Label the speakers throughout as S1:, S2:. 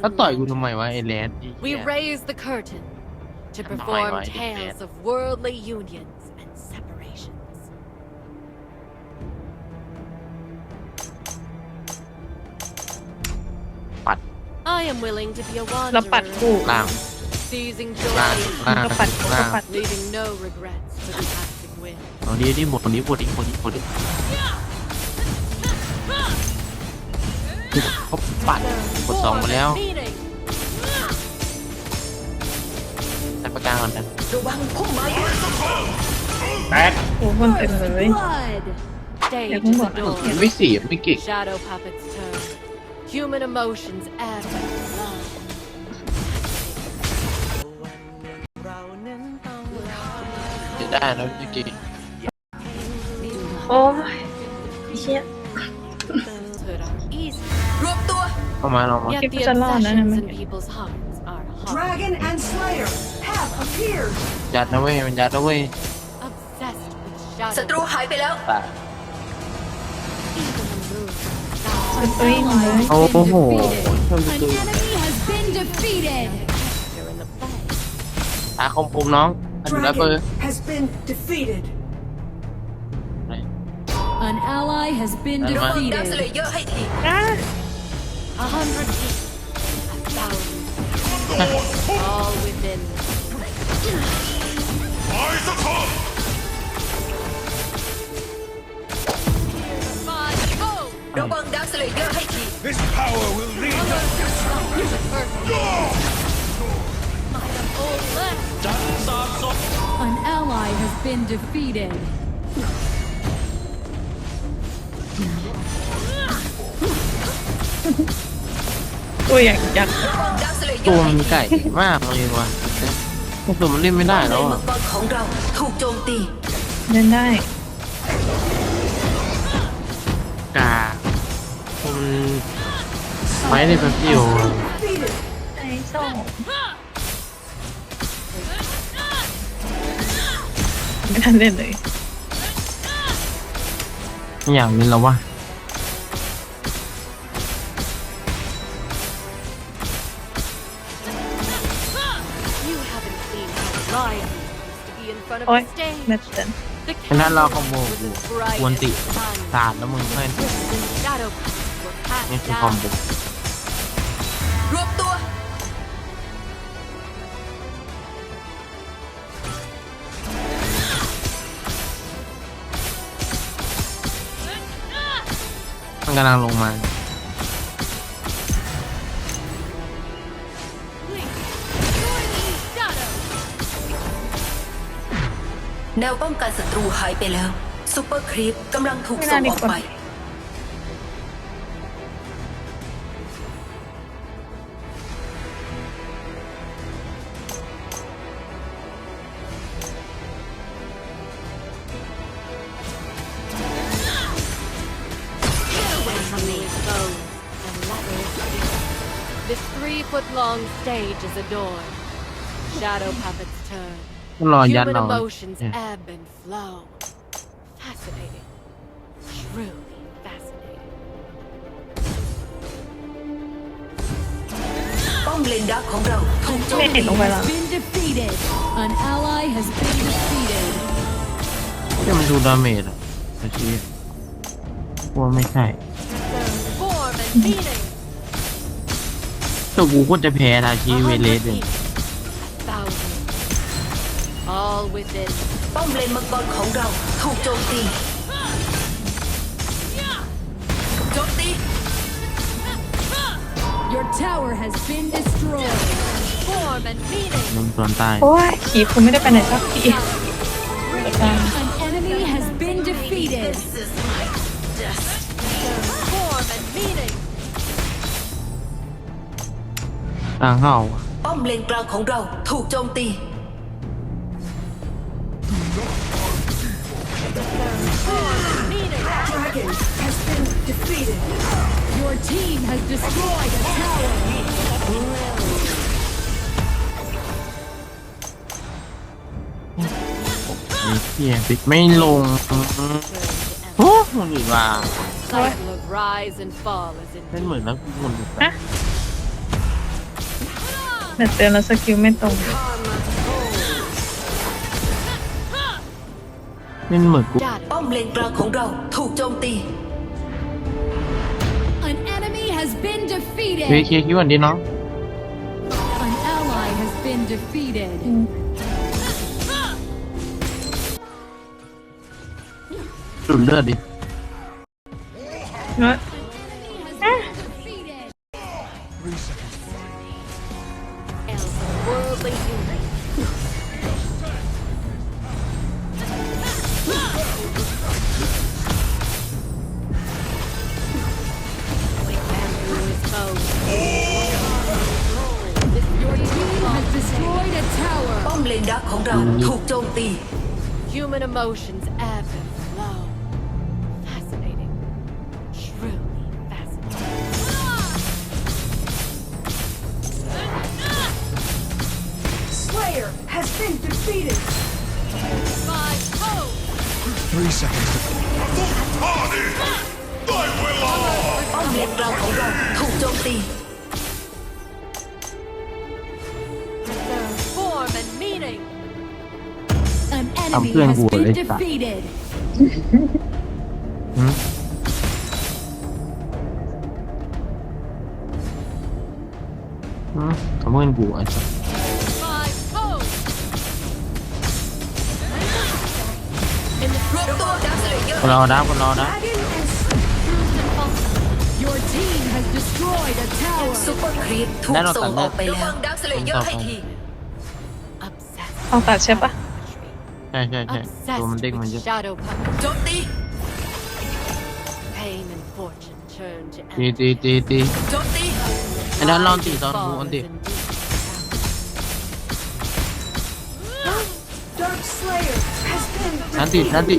S1: แล้ว
S2: thousand
S1: ต่อยกู
S2: legends.
S1: ทำไมวะไอ้แรดไอ้
S2: We
S1: เหี้ย
S2: raise the curtain to
S1: Come on,
S2: perform
S1: why, why,
S2: tales
S1: man?
S2: of worldly unions and separations.
S1: ปัด
S2: I am willing to be a
S3: เราปัด
S2: wanderer,
S3: คู่
S1: ล่าง
S2: seizing
S1: ล่าง
S2: joy,
S1: ล่าง
S3: ก็ปัดก็
S1: ล่าง
S3: ปัด
S2: leaving no regrets for the passing wind.
S1: เอาดีดิหมดนี้หมดอีกหมดอีกหมดอีก เขาปัดกดสองมาแล้ว
S2: Form a meeting.
S1: แต่ประกลางก่อนนะ
S4: ระวังพุ่มไม้ด้วย
S5: แตก
S3: โอ้คนเต็มเลย
S2: Blood. Stage
S3: Yeah,
S2: is
S3: come on.
S1: มัน
S2: adored.
S1: ไม่เสียไม่เก่ง
S2: Shadow puppets turn. Human emotions ebb and flow.
S1: จะได้แล้วไม่เก่ง
S3: โอ้ยไอ้เชี่ย
S4: ตัว
S1: เข้ามาเรามา
S2: yet
S3: Keep
S2: the
S3: us alone,
S2: obsessions
S3: eh,
S2: in people's hearts are hard.
S4: Dragon and Slayer have appeared
S1: ยัดนะเว้ยมันยัดนะเว้ย
S2: Obsessed with
S4: ศัตรู
S2: shadow.
S4: หายไปแล้ว
S1: ตาย
S2: Even the moon.
S3: เอ้ยเลย
S1: โอ้โหเพิ่ม
S6: An
S1: คือ
S6: enemy has been defeated.
S2: You're in the play.
S1: ตาคมคมน้องอันดูแลเบอร์
S4: has been defeated
S6: An ally has been
S1: Never
S4: ระวังดักสเล
S6: defeated.
S4: เยอร์ให้ที
S3: อ่ะ
S2: A hundred feet. A thousand. All within.
S4: ระวังดักสเลเยอร์ให้ที
S5: This power will lead us
S2: Old left.
S6: An ally has been defeated.
S3: ตัวใหญ่ยักษ์
S4: ระวังดักสเลเย
S1: ตั
S4: อ
S1: ว
S4: ร์ให้
S1: มัน
S4: ที
S1: ไก่มากเลยว่ะตัวมันเล่นไม่ได้
S4: ใน
S1: แล้ว
S4: มั
S1: อะ
S4: งกรของเราถูกโจมตี
S3: เล่นได้
S1: กามันไม้ในแป๊บเดียว
S3: ไอ้สองไม่ทันเล่นเลย
S1: อย่างนี้แล้ววะ
S3: โอ้ย
S2: the stage.
S3: แมตช์เดิน
S2: The
S1: ฉะนั้นเราขโมย
S2: was as bright
S1: กวนติ
S2: as the sun.
S1: สาดแล้วมึงเพื่อน
S2: Twists and shadow puppets were passed
S1: นี่คือคอม
S2: down.
S1: โบ
S4: รวบตัว
S1: มันกำลังลงมา
S4: แนวป้องกันศัตรูหายไปแล้วซูเปอร์ครีปกำลังถูก
S3: ไม่
S4: ส่
S3: น่างดี
S4: ออก
S3: กว่า
S4: ไป
S2: Get away from me, foes, and let me speak. This three-foot-long stage is adorned. Shadow puppets turn.
S1: ก็รอยัด
S2: Human
S1: เรา
S2: emotions
S1: เนี่ย
S2: ebb and flow. Fascinating. Truly fascinating.
S4: ป้อมเลนดักของเราถูกโจม
S3: ไม่เห็
S4: ตี
S3: นลงไปแล้ว
S6: Been defeated. An ally has been defeated.
S1: เนี่ยมันดูดาเมจอะแต่ชีกลัวไม่ใช่
S2: Form and meaning.
S1: ตัวกูก็จะแพ้ทาชี
S2: A
S1: เวเล
S2: hundred
S1: สเลย
S2: feet. A thousand. All within.
S4: ป้อมเลนมังกรของเราถูกโจมตีโจมตี
S6: Your tower has been destroyed.
S2: Form and meaning.
S1: มึงส่วนใต้
S3: โอ้ยขีกูไม่ได้ไปไหนสักทีจัดการ
S6: An enemy has been defeated.
S2: Form and meaning.
S1: ต่างเข้า
S4: ป้อมเลนกลางของเราถูกโจมตี
S6: team has destroyed a tower.
S1: ไอ้เหี้ยปิดไม่ลงโอ้มึงอีกว่า
S2: Cycle of rise and fall is
S1: เป็น
S2: in
S1: เหมือนนักบุญ
S3: ฮะเดี๋ยวเตือนแล้วสกิลไม่ตรง
S1: นี่เหมือนกู
S2: Shadow.
S4: ป้อมเลนกลางของเราถูกโจมตี
S1: เฮ้ย
S6: defeated.
S1: เคลียร์คิวก่อนดิน้อง
S6: An ally has been defeated.
S1: จุดเลือดดิ
S3: เนอะ
S7: Slayer has been defeated.
S2: Five, oh!
S5: Three seconds to
S4: ป้อมเลนกลางของเราถูกโจมตี
S2: Preserve form and meaning.
S6: An enemy
S1: พื่อน
S6: has
S1: กู
S6: been
S1: เลยสัตว์
S6: defeated.
S1: หืมหืมทำเพื่อนกูไอ้สัส
S4: ดั
S1: บ
S6: Your team has destroyed a tower.
S4: ซูเปอร์ครีปถูก
S1: ได้เรา
S4: ส่
S1: ตั
S4: ง
S1: ด
S4: ออกไปแล้วดักสเลเยอร์ให้ที
S2: obsessed
S3: เอาตัดใช่ปะ
S1: ใช่ใช่ใช่ตัวมัน
S2: obsessed
S1: เด้งมัน
S2: with
S1: เยอะ
S2: shadow puppets.
S4: โจมตี
S2: Pain and fortune turn to
S1: ตี
S2: envy.
S1: ตีตีตี
S4: โจมตี
S1: ไอ้ด้านล่างตีตอนกู
S2: Falls
S1: อันตี
S2: in deep.
S7: Dark Slayer has been
S1: อันตี
S7: defeated.
S1: อันตี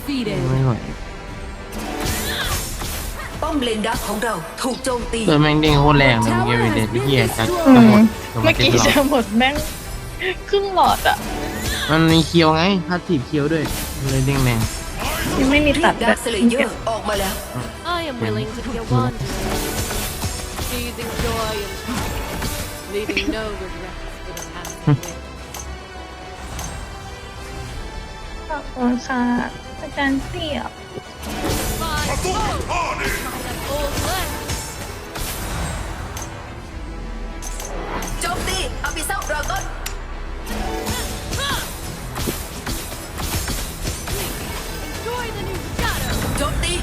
S6: defeated.
S1: ไม่ไหว
S4: ป้อมเลนดักของเราถูกโจมตี
S1: เติมแม่งเด้งโคตรแรงเลยมึงเกมเด็ดที่เหี้ยจะ
S3: อื
S1: จะหม
S3: ม
S1: ดจะหม
S3: เมื่
S1: ด
S3: อ
S1: เจ็ด
S3: กี้
S1: หลอ
S3: จะ
S1: ด
S3: หมดแม่งครึ่งหลอดอะ
S1: มันมีเคียวไงพาสซีฟเคียวด้วยเลยเด้งแรง
S3: ยังไม่มีตัด
S4: ดั
S3: แบบ
S4: กสเลเยอร์ออกมาแล้ว
S2: I am willing to be a wanderer, seizing joy and power, leaving no regrets for the past win.
S3: ขอบคุณค่ะ อาจารย์เสี่ยว
S2: Five, oh! That old left.
S4: โจมตีอภิเษกดราก้อน
S2: Enjoy the new shadow.
S4: โจมตี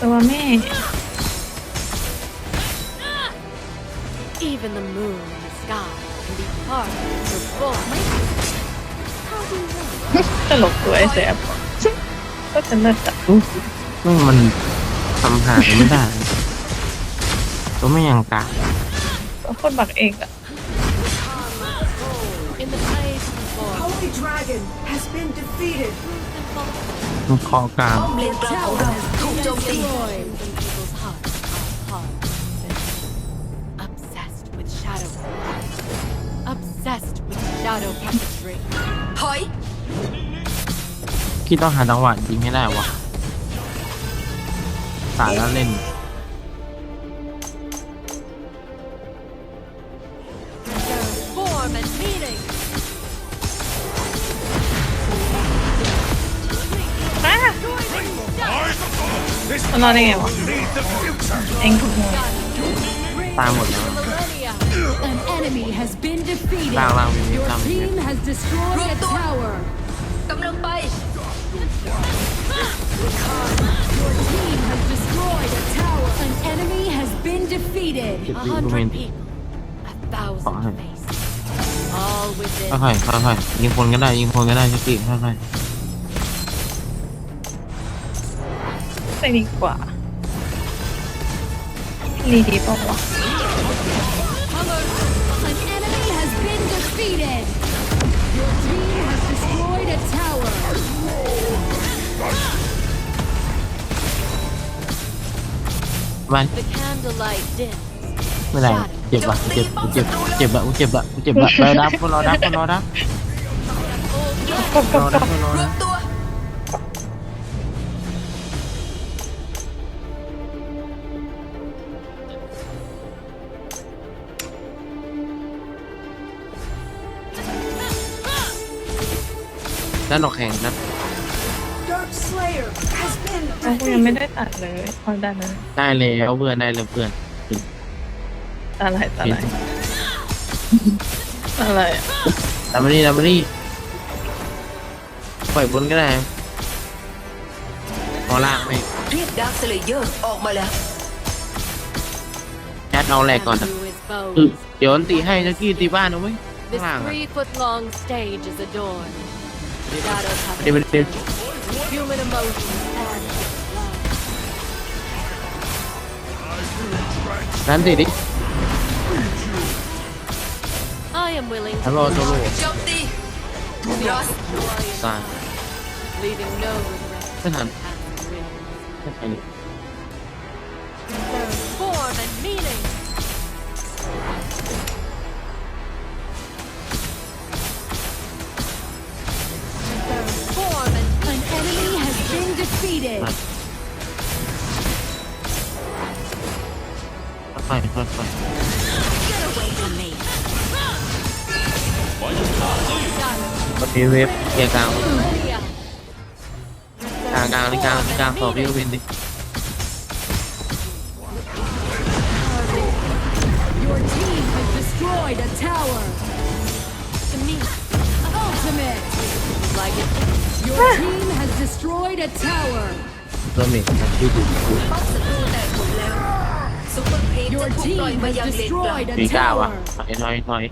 S3: ตัวแม่
S2: Even the moon in the sky can be part of her form.
S3: ตลกตัวไอ้แสบก็จะเลิศอะ
S1: ซึ่งมันทำหากันไม่ได้ ตัวไม่ยังกาก
S3: ก็โคตรบักเอกอะ
S2: In the place of the form,
S7: Holy Dragon has been defeated.
S1: มันคอกลาง
S4: ป้อมเลนกลางของเราถูกโจมตี
S2: destroyed. In people's hearts are hearts. Obsessed with shadow. Obsessed with shadow
S1: พี่ต้องหาจังหวะยิงให้ได้วะสายแล้วเล่น
S2: Their form and meaning.
S3: อ้า
S5: This
S3: มันรอดได้ไงวะ
S5: lead the future.
S3: เองถูกหมด
S1: ตายหมดแล้ว
S2: Millennia.
S6: An enemy has been defeated.
S1: ล่างล่างวินวิน
S6: Your
S1: ล่างวินวิน
S6: team has destroyed a tower. defeated.
S1: เจ็ด
S2: A
S1: วิกูเมน
S2: hundred people. A thousand
S1: Fine.
S2: faces. All within
S1: ค่อยๆค่อยๆยิงคนก็ได้ยิงคนก็ได้ชิคกี้ค่อย
S3: ไปดีกว่ารีดีป่าวะ
S6: An enemy has been defeated. Your team has destroyed a tower.
S1: มัน
S2: the candlelight dims.
S1: ไม่ได้
S2: Shadows
S1: เจ็บว่ะกูเจ็บกูเจ็บเจ็บอะกูเจ็บอะกูเจ็บอะรอดับรอดับรอดับ
S3: กบก
S1: ร
S3: บ
S1: อกดับบรอ
S4: รว
S1: ดั
S4: ม
S1: บ
S4: ตัว
S1: ด้านออกแข่งนะ
S7: Dark Slayer has been
S3: อ้าวกูยังไม่
S7: defeated.
S3: ได้ตัดเลยพอได้แล้ว
S1: ได้แล้วเพื่อนได้แล้วเพื่อน
S3: อะไรอะไรอะไรอะ
S1: ตามมานี่ตามมานี่ปล่อยบนก็ได้พอล่างไม่
S4: เรียกดาร์คสเลเยอร์ออกมาแล้ว
S1: แคทเอาแรกก่อนนะ
S2: And to his
S1: คือ
S2: bones.
S1: เดี๋ยวอันตีให้จักกี้ตีบ้านนะเว้ยข้าง
S2: This
S1: ล่างอะ
S2: three foot long stage is adorned. Shadow
S1: เดี๋ยว
S2: puppets
S1: เดี๋ยว
S2: turn. Human emotions
S1: ไม่ทัน
S2: Their form and meaning. Their form and
S6: An enemy has been defeated.
S1: กลางนี่กลางนี่กลางสอบพี่ก็เป็นดิ
S6: Your team has destroyed a tower.
S2: To me,
S6: Ultimate.
S2: like it.
S6: Your team has destroyed a tower.
S1: เริ่มเอ
S4: ซุปเปอร์ครีป
S6: Your
S4: จะถูกปล่อย
S6: team
S4: มา
S6: has
S4: ยังเลนกลาง
S6: destroyed
S1: ปี
S6: a
S1: ก้าวะ
S6: tower.
S1: ถอยถอยถอย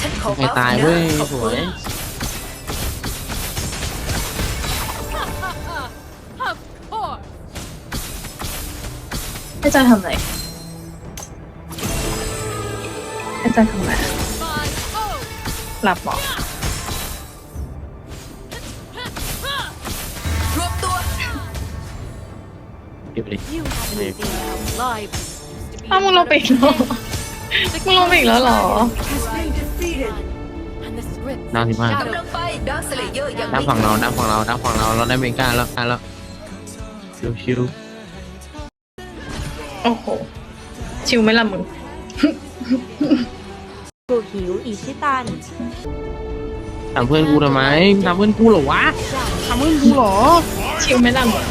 S4: ฉันขอ
S1: ใคร
S4: บัฟ
S1: ตาย
S4: นะ
S1: เว้ย
S4: ขอบ
S1: ส
S4: คุ
S1: ว
S4: ณ
S1: ย
S2: Of course.
S3: ให้อาจารย์ทำอะไรให้อาจารย์ทำอะไร
S2: My own.
S3: หลับเหรอ
S4: รวมตัว
S1: เก็บไปดิ
S2: You haven't seen how lively it used to be.
S3: อ้าวมึงลงไปอีกเหรอมึงลงไปอีกแล้วเหรอ
S7: Has been defeated.
S2: And the script.
S1: น้ำที่บ้าน
S4: กำลังไปดาร์คสเลเยอร์ยัง
S1: น้ำ
S4: ไม่
S1: ฝั่งเราน้ำฝั่งเราน้ำฝั่งเราเราได้เมกาแล้วกันแล้วชิวชิว
S3: โอ้โห ชิวไหมล่ะมึง
S8: กูหิวอิชิตัน
S1: ทำเพื่อนกูทำไมทำเพื่อนกูเหรอวะทำเพื่อนกูเหรอ
S3: ชิวไหมล่ะมึง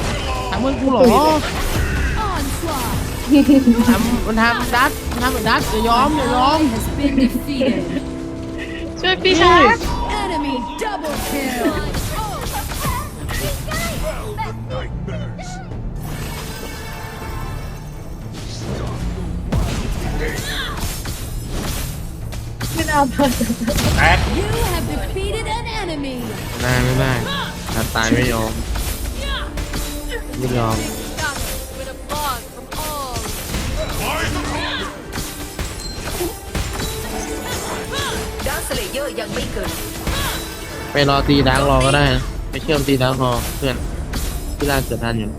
S1: ทำเพื่อนกูเหรอ
S6: Onslaught.
S1: ทำมันทำดัดมันทำเหมือนดัดอย่ายอมอย่ายอม
S6: Ally has been defeated.
S3: ช่วยพี่ชาย
S6: Enemy double kill.
S5: Nightmares.
S3: ไม่น่าพลาด
S6: You have defeated an enemy.
S1: ได้ไม่ได้ดัดตายไม่ยอมไม่ยอม
S4: สเลเยอร์ยังไม่เกิด
S1: ไปรอตีดักรอก็ได้นะไปเชื่อมตีดักรอเพื่อนที่ร้านเกิดทันอยู่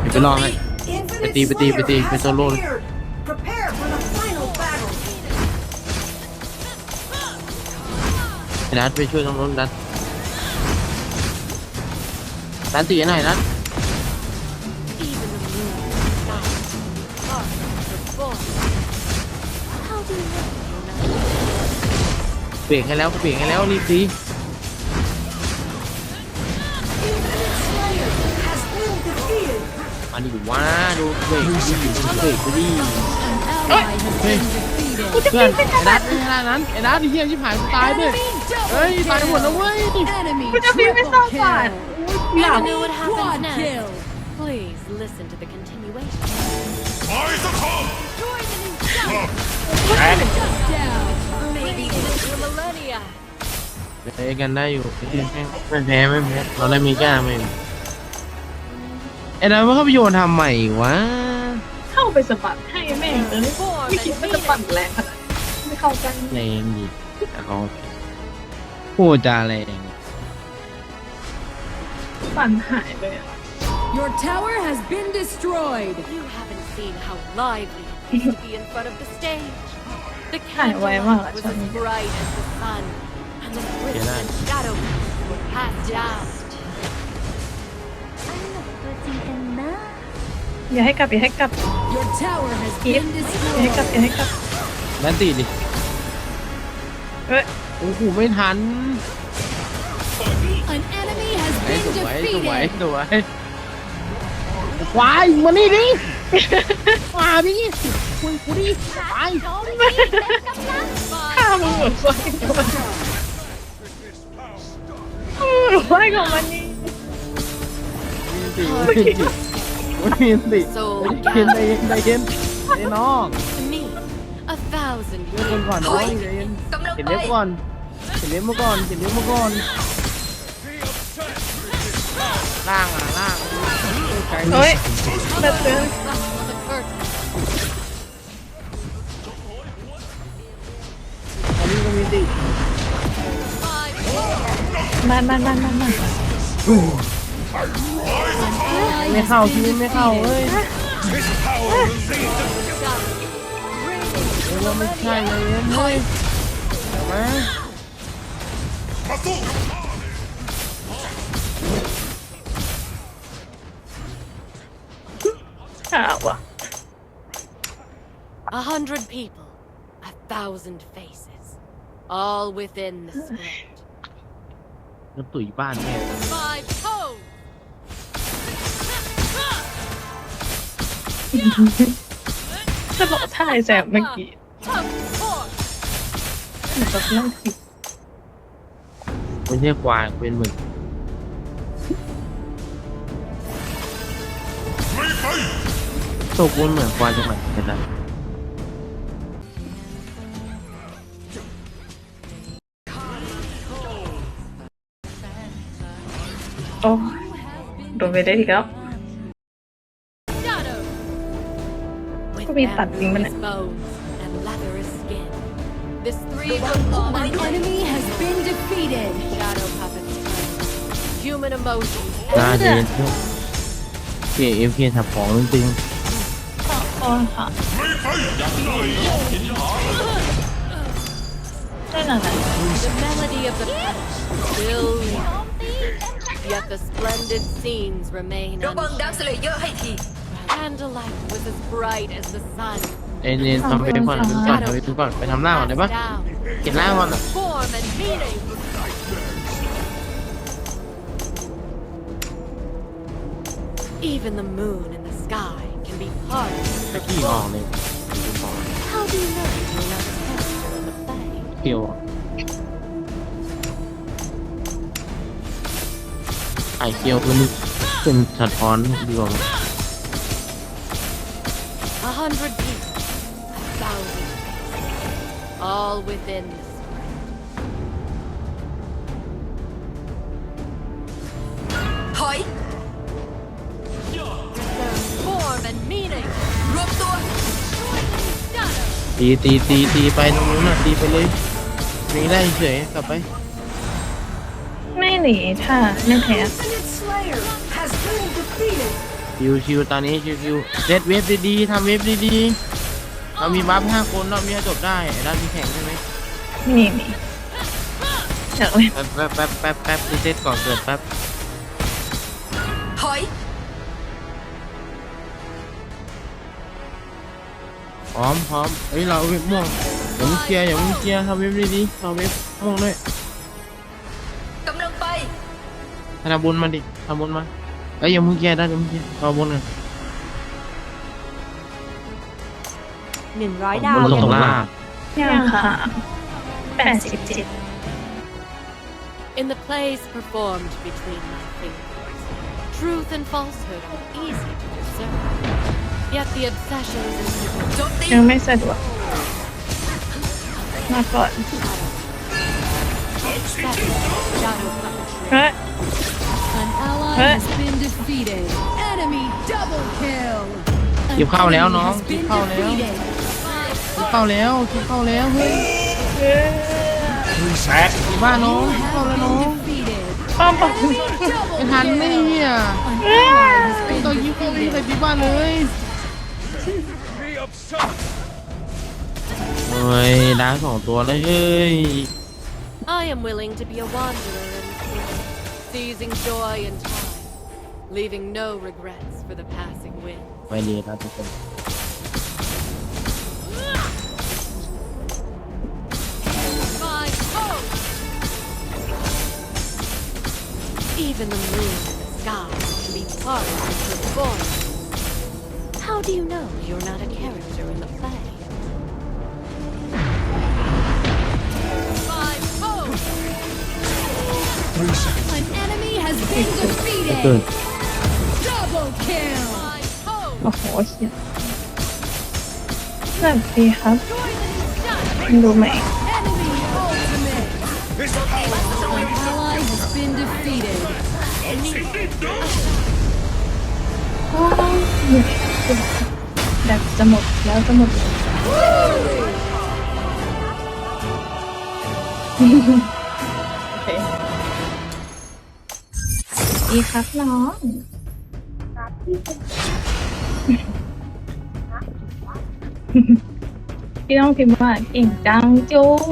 S1: เดี๋ยวไปรอให้
S7: Infinite
S1: Petit, petit,
S7: Slayer
S1: petit,
S7: has
S1: fais solo.
S7: appeared. Prepare for the final battle.
S1: ไอ้ดัดไปช่วยตรงนู้นดัดดัดตีหน่อยดัด เบรกให้แล้วเบรกให้แล้วรีบตี
S7: Slayer has been defeated.
S1: มาดิว่าดูเบรกดิเบรกไปดิ
S6: An ally has been defeated.
S1: เพื่อนไอ้ดัดไม่ขนาดนั้นไอ้ดัดไอ้เหี้ยชิบหายกูตายด้วย
S6: Enemy
S1: เฮ้ย
S6: double
S1: ตายหมดแล้วเว้ย
S6: Enemy
S3: กูจะพี่ไม่ทราบ
S6: triple
S3: ก่อน
S6: kill.
S3: หลับ
S2: You know what happens
S6: Quad
S2: next.
S6: kill.
S2: Please listen to the continuation.
S5: Eyes of hope.
S2: Join the new
S1: เล่กันได้อยู่ไม่แพ้ไม่แพ้เราได้มีก้าไม่ไอ้ดัดว่าเขาไปโยนทำใหม่วะ
S3: เข้าไปสะบัดให้แม่งเลย
S2: Form
S3: ไม่คิด
S2: and
S3: ว่าจะปั่น
S2: meaning.
S3: แรงขนาดนั้นไม่เข้ากัน
S1: แรงดิแต่เขาพูดจาแรง
S3: ปั่นหายเลยอะ
S6: Your tower has been destroyed.
S2: You haven't seen how lively it used to be in front of the stage. The
S3: ถ่ายไวมาก
S2: candlelight
S3: อะ
S2: was
S3: ช่วง
S2: as
S3: นี้
S2: bright as the sun, and the
S1: Yeah,
S2: twisted
S1: that-
S2: shadow were cast down.
S3: อย่าให้กลับอย่าให้กลับ
S6: Your tower has
S3: Yep.
S6: been
S3: อย่าให้กลับ
S6: destroyed.
S3: อย่าให้กลับ
S1: นั่นตีดิ
S3: เอ้ย
S1: โอ้โหไม่ทัน
S6: An enemy has
S1: ไอ้
S6: been
S1: สวยสวย
S6: defeated.
S1: สวยควายมานี่ดิมาดิ คุยกูดิควาย
S3: ข้ามึงเหมือนไฟของมันเหมือนไฟของมันนี่
S1: ไม่มีสิไม่มีสิ
S2: So
S1: ใจเย็นใจเย็นใจเย็นไอ้น้อง
S2: to me, a thousand
S1: เดี๋ยวก่อนก่อนน้องใจเย็น
S4: กำลัง
S1: เห็น
S4: ไป
S1: เล็บก่อนเห็นเล็บมาก่อนเห็นเล็บมาก่อนล่างอะล่างไกล
S3: เฮ้ยแบบเตือน
S1: อันนี้ก็มีสิ
S2: Five,
S3: มันมันมันมันมัน
S6: Ally
S1: ไม่
S6: has
S1: เข้า
S6: been
S1: ทีไม่เข้าเอ้ย
S6: defeated.
S5: His power will lead them.
S1: เออเราไม่ใช่เลยเฮ้ยมา
S5: มาสู้กับข้า
S3: ขาวอ่ะ
S2: a hundred people, a thousand faces, All within the split.
S1: แล้วตุ๋ยบ้านแม่
S2: Five toes.
S3: จะบอกท่าไอ้แซมเมื่อกี้
S2: Of course.
S3: เหมือนกับนั่งผิด
S1: ไม่ใช่ควายเป็นหมึก
S5: ลุยไป
S1: ตกมันเหมือนควายจังหวัดเป็นไไป
S3: ได้อีกแล้ว
S2: Shadow. With
S3: Có bị tạt
S2: bamboo
S3: tiếng bên
S2: is
S3: này.
S2: bones and leather is skin. This three foot long
S6: An enemy has been defeated.
S2: shadow puppet's turn. Human emotions
S1: น่าจะเพื่อนเพียเอฟเพียทับของจริง
S3: โอ้ค่ะ
S5: ลุยไปยักษ์หน่อย
S3: ได้หนังไหน
S2: The melody of the punch still lingers. Yet the splendid scenes remain
S4: ระวังดัก
S2: unchanged.
S4: สเลเยอร์ให้ที
S2: Candlelight was as bright as the sun.
S1: ๆเอ็นเอ็นทำไปก่อนทำก่อนทำไปก่อนไปทำหน้าก่อนได้ปะ
S2: Cast down.
S1: เห็นหน้าก่อนอ่ะ
S2: Form and meaning. Even the moon in the sky can be part of
S1: แค่ขี่ออกเลย
S2: How do you know you're not a character in the play?
S1: เกี่ยว ไอเกี่ยวคือนี่เป็นสะท้อนดีกว่า
S2: A hundred people, a thousand faces, all within the spring.
S4: ถอย
S2: There's form and meaning.
S4: รวมตัว
S2: Shadow.
S1: ตีตีตีตีไปตรงนู้นน่ะตีไปเลยมีได้เฉยๆกลับไป
S3: ไม่ หนีท่าไม่แพ้
S7: Infinite Slayer has been defeated.
S1: ชิวชิวๆตอนนี้ชิวชิวๆเซตเวฟดีๆทำเวฟดีๆเรามีบัฟห้าคนเรามีจบได้ไอ้ด้านมีแข่งใช่ไหม
S3: มีมีอยากเล่น
S1: แป๊บแป๊บแป๊บแป๊บแป๊บรีเซ็ตก่อนเกิดแป๊บ
S4: ถอย
S1: พร้อมพร้อมเฮ้ยเราเอาเวฟม่วงอย่ามึงเคลียร์อย่ามึงเคลียร์ทำเวฟดีๆเอาเวฟม่วงด้วย ทำบุญมาดิทำบุญมาเอ้ยอย่ามึงเคลียร์ได้อย่ามึงเคลียร์เอาบุญกัน
S8: หนึ่งร้อยดา
S1: บุ
S8: ว
S1: ญส่งล่า
S3: ยังค่ะแปดสิบเจ็ด
S2: In the plays performed between my fingers, truth and falsehood are easy to discern. Yet the obsession is in
S4: โจมตี
S3: ยังไม่สะดวกมาก่อน
S2: shadow puppetry.
S3: เฮ้ย
S6: An ally
S3: Huh?
S6: Has been defeated. Enemy double kill. An
S1: คิวเข้าแล้ว
S6: enemy
S1: น้อง
S6: has
S1: คิว
S6: been
S1: เข้าแล้ว
S6: defeated.
S1: คิวเข้าแล้วคิวเข้าแล้วเฮ้ย
S3: เฮ้ย
S5: แซด
S1: ที่บ้านน้องคิวเข้าแล้วน้อง
S6: Defeated.
S3: ป้อมป้อม
S1: ไม่ทันไม่เหี้ย
S6: An ally has
S1: ไอ้
S6: been
S1: ตัวยิงเข้าไปใส่ที่บ้านเลย
S5: Be of sun.
S1: โอ้อ้ยดาวสองตัวเลยเฮ้ย
S2: I am willing to be a wanderer in freedom, seizing joy in time, leaving no regrets for the passing wind.
S1: ไปดีนะทุกคน
S2: My hope! Even the moon in the sky can be part of your performance. How do you know you're not a character in the play? My hope!
S5: Three seconds.
S6: An enemy has been
S1: เกิด
S6: defeated.
S3: โอ้โหเชี่ยสวัสดีครับ
S2: Joy that is done!
S3: คุณรู้ไหม
S6: Enemy ultimate.
S5: This power
S6: An ally has been defeated.
S3: โอ้ยเหแบบจะหมดแล้วจะหมดโอเคดีครับน้อง พี่ต้องพิมพ์ว่าเก่งจังจุง